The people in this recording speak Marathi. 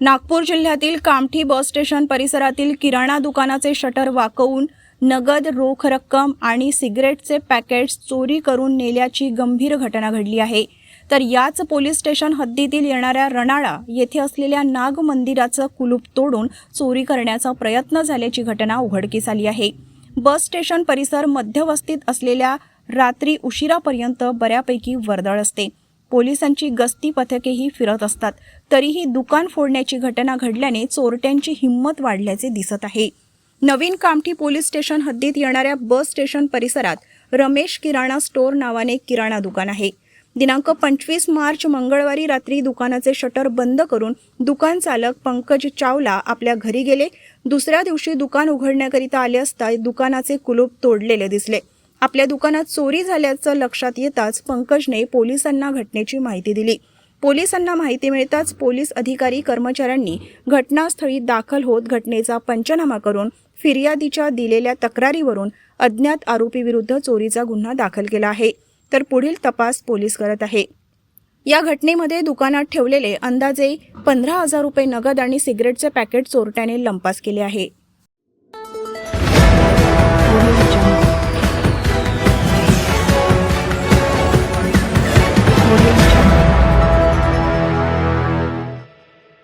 नागपूर जिल्ह्यातील कामठी बस स्टेशन परिसरातील किराणा दुकानाचे शटर वाकवून नगद रोख रक्कम आणि सिगरेटचे पॅकेट्स चोरी करून नेल्याची गंभीर घटना घडली आहे. तर याच पोलीस स्टेशन हद्दीतील येणाऱ्या रणाळा येथे असलेल्या नाग मंदिराचं कुलूप तोडून चोरी करण्याचा प्रयत्न झाल्याची घटना उघडकीस आली आहे. बस स्टेशन परिसर मध्यवस्तीत असलेल्या रात्री उशिरापर्यंत बऱ्यापैकी वर्दळ असते. पोलिसांची गस्ती पथकेही फिरत असतात. तरीही दुकान फोडण्याची घटना घडल्याने चोरट्यांची हिंमत वाढल्याचे दिसत आहे. नवीन कामठी पोलीस स्टेशन हद्दीत येणाऱ्या बस स्टेशन परिसरात रमेश किराणा स्टोअर नावाने किराणा दुकान आहे. दिनांक पंचवीस मार्च मंगळवारी रात्री दुकानाचे शटर बंद करून दुकान चालक पंकज चावला आपल्या घरी गेले. दुसऱ्या दिवशी दुकान उघडण्याकरिता आले असता दुकानाचे कुलूप तोडलेले दिसले. आपल्या दुकानात चोरी झाल्याचं लक्षात येताच पंकजने पोलिसांना घटनेची माहिती दिली. पोलिसांना माहिती मिळताच पोलीस अधिकारी कर्मचाऱ्यांनी घटनास्थळी दाखल होत घटनेचा पंचनामा करून फिर्यादीच्या दिलेल्या तक्रारीवरून अज्ञात आरोपीविरुद्ध चोरीचा गुन्हा दाखल केला आहे. तर पुढील तपास पोलीस करत आहे. या घटनेमध्ये दुकानात ठेवलेले अंदाजे पंधरा हजार रुपये नगद आणि सिगरेटचे पॅकेट चोरट्याने लंपास केले आहे.